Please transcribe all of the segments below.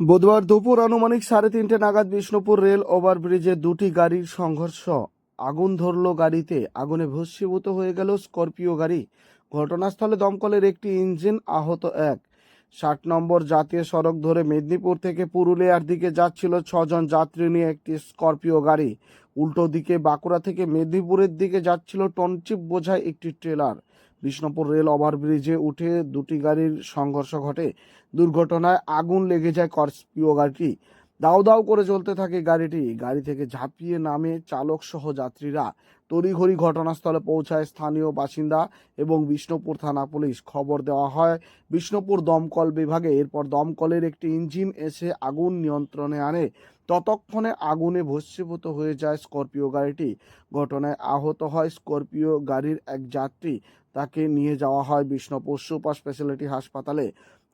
বুধবার দুপুর আনুমানিক সাড়ে তিনটে নাগাদ বিষ্ণুপুর রেল ওভারব্রিজে দুটি গাড়ির সংঘর্ষ। আগুন ধরল গাড়িতে। আগুনে ভস্মীভূত হয়ে গেল স্করপিও গাড়ি। ঘটনাস্থলে দমকলের একটি ইঞ্জিন আহত এক। ষাট নম্বর জাতীয় সড়ক ধরে মেদিনীপুর থেকে পুরুলিয়ার দিকে যাচ্ছিল ছজন যাত্রী নিয়ে একটি স্করপিও গাড়ি। উল্টো দিকে বাঁকুড়া থেকে মেদিনীপুরের দিকে যাচ্ছিল টনচিপ বোঝায় একটি ট্রেলার। বিষ্ণুপুর রেল ওভারব্রিজে উঠে দুটি গাড়ির সংঘর্ষ ঘটে। দুর্ঘটনায় আগুন লেগে যায় স্করপিও গাড়িটি। দাউ দাউ করে চলতে থাকে গাড়িটি। গাড়ি থেকে ঝাঁপিয়ে নামে চালক সহ যাত্রীরা। তড়িঘড়ি ঘটনাস্থলে পৌঁছায় স্থানীয় বাসিন্দা এবং বিষ্ণুপুর থানা পুলিশ। খবর দেওয়া হয়, বিষ্ণুপুর দমকল বিভাগে এরপর দমকলের একটি ইঞ্জিন এসে আগুন নিয়ন্ত্রণে আনে। ততক্ষণে আগুনে ভস্মীভূত হয়ে যায় স্করপিও গাড়িটি। ঘটনায় আহত হয় স্করপিও গাড়ির এক যাত্রী। তাকে নিয়ে যাওয়া হয় বিষ্ণুপুর সুপার স্পেশালিটি হাসপাতালে।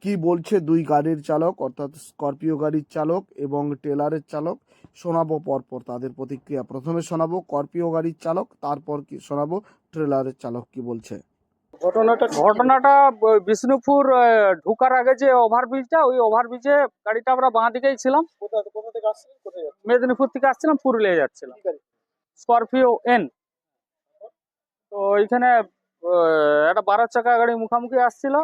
কি বলছে দুই গাড়ির চালক? অর্থাৎ স্করপিও গাড়ির চালক এবং টেলারের চালক। শোনাবো পরপর তাদের প্রতিক্রিয়া। প্রথমে শোনাবো স্করপিও গাড়ির চালক, তারপর কি শোনাবো ট্রেলারের চালক কি বলছে। ঘটনাটা ঘটনাটা বিষ্ণুপুর ঢোকার আগে যে ওভারব্রিজটা ওই ওভারব্রিজে গাড়িটা আমরা বাঁ দিকেই ছিলাম। মেদিনীপুর থেকে আসছিলাম পুরুলিয়া যাচ্ছিলাম? Scorpio N. তো ওইখানে একটা বারো চাকা গাড়ি মুখামুখি আসছিল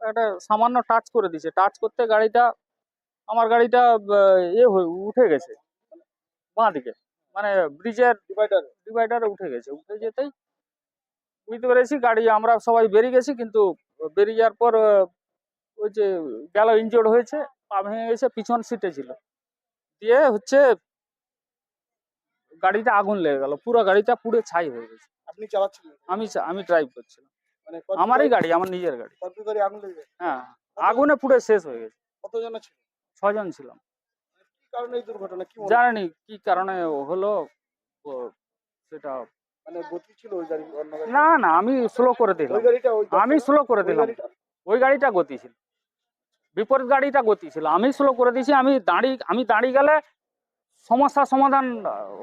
একটা সামান্য টাচ করে দিছে টাচ করতে গাড়িটা আমার গাড়িটা এ হয়ে উঠে গেছে। বাঁ দিকে। মানে ব্রিজের ডিভাইডার ডিভাইডারে উঠে গেছে। উঠে যেতেই বুঝতে পেরেছি গাড়ি আমরা সবাই বেরিয়ে গেছি কিন্তু বেরিয়ে যাওয়ার পর ওই যে গেল ইনজোর্ড হয়েছে পা ভেঙে গেছে পিছন সিটে ছিল। দিয়ে হচ্ছে গাড়িটা আগুন লেগে গেল পুরো গাড়িটা পুড়ে ছাই হয়ে গেছে। আপনি চালাচ্ছিলেন? আমি আমি ড্রাইভ করছিলাম। মানে আমারই গাড়ি আমার নিজের গাড়ি। গাড়ি আগুন লেগে? হ্যাঁ আগুনে পুড়ে শেষ হয়ে গেছে। কতজন ছিল? ছজন ছিলাম। কি কারণে এই দুর্ঘটনা? কি মনে- জানি কি কারণে হলো সেটা মানে না না আমি স্লো করে দিলাম। আমি স্লো করে দিলাম। ওই গাড়িটা গতি ছিল। বিপরীত গাড়িটা গতি ছিল। আমি স্লো করে দিয়েছি আমি দাঁড়িয়ে আমি দাঁড়িয়ে গেলে সমস্যার সমাধান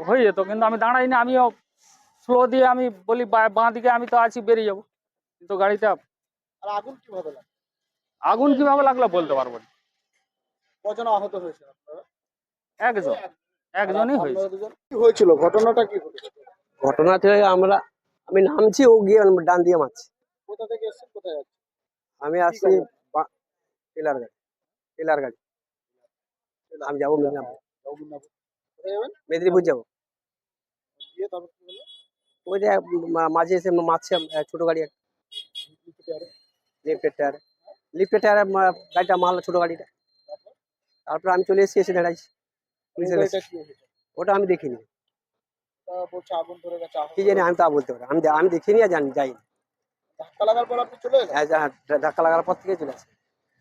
হয়ে যেত কিন্তু আমি দাঁড়াইনি আমিও স্লো দিয়ে আমি বলি বা- দিকে আমি তো আছি বেরিয়ে যাব। কিন্তু গাড়িটা আগুন কীভাবে আগুন কীভাবে লাগল বলতে পারব না। কজন আহত হয়েছে একজন। একজনই হয়েছে। কি হয়েছিল? ঘটনাটা কি ঘটেছে ঘটনা থেকে আমরা আমি নামছি ও গিয়ে ডান দিয়ে মারছি। কোথা থেকে এসেছেন? কোথায় যাচ্ছেন? আমি আসছি টেলার গাড়ি। টেলার গাড়ি। আমি যাব মেদিনীপুর। যাবেন? মেদিনীপুর যাব। ওই যে মাঝে এসে মারছে ছোট গাড়ি লিফটের টায়ারে। লিফটের টায়ারে গাড়িটা মারলো ছোট গাড়িটা। তারপর? আমি চলে এসেছি এসে দাঁড়াইছি। পুলিশের ওটা আমি দেখিনি। বলছে আগুন ধরে গেছে কি জানি আমি তা বলতে পারি আমি আমি দেখিনি আর জানি যাই ধাক্কা লাগার পর আপনি চলে এলেন? ধাক্কা লাগার পর থেকে চলে আসে।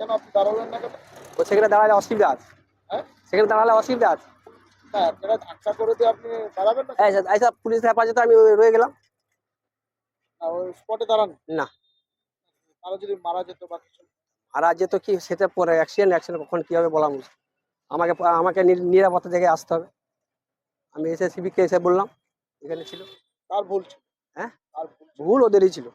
কেন আপনি দাঁড়ালেন না কেন? ও সেখানে দাঁড়ালে অসুবিধা আছে। হ্যাঁ? সেখানে দাঁড়ালে অসুবিধা আছে। আপনারা ধাক্কা করে দিয়ে আপনি দাঁড়াবেন না এই সব পুলিশ হেফাজতে আমি রয়ে গেলাম। ওই স্পটে দাঁড়ান। না। যদি মারা যেত বা কিছু? আর আজ তো কি সেটা পরে অ্যাক্সিডেন্ট অ্যাক্সিডেন্ট কখন কি হবে বলা মুশকিল। আমাকে আমাকে নিরাপত্তা থেকে আসতে হবে। আমি এসে সিভিককে এসে বললাম এখানে ছিল। তার ভুল ছিল। হ্যাঁ? ভুল ওদেরই ছিল।